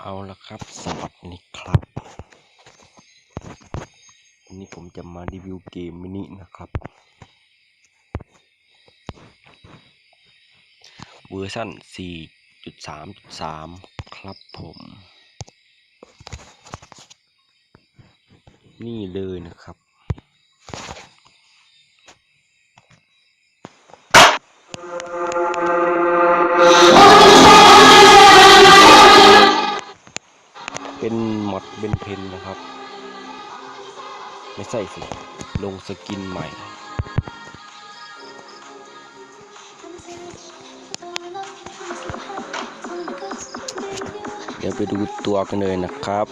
เอาละครับ สวัสดีครับ วันนี้ผมจะมารีวิวเกมมินินะครับ เวอร์ชัน4.3.3 ครับผม นี่เลยนะครับ เป็นมดเบนเพนนะครับ ไม่ใช่สิ ลงสกินใหม่ เดี๋ยวไปดูตัวกันเลยนะครับ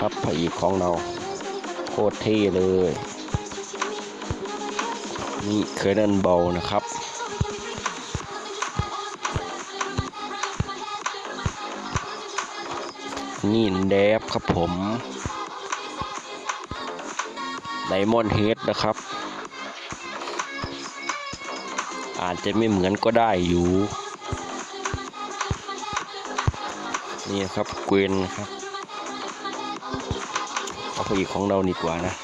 ครับพระเอกของเรา โคตรเท่เลย นี่เคยนันเบานะครับ นี่แดบครับผมไดมอนเฮดนะครับ อาจจะไม่เหมือนก็ได้อยู่ นี่ครับเกวนครับเอาไปอีกของเราดีกว่านะ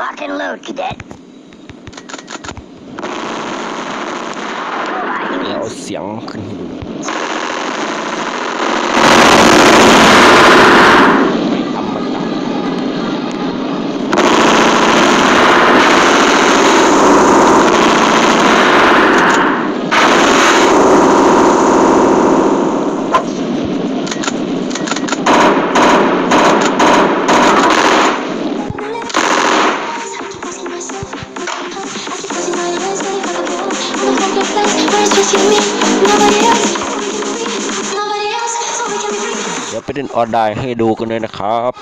Lock and load, cadet. เดี๋ยวเอาเสียงขึ้นให้ดูไม่ ยวไปเล่นออนไลน์ให้ดูกันเลยนะครับ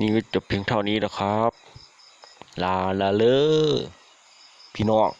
นี้ก็จบเพียงเท่านี้นะครับ ลาลาเลอพี่น้อง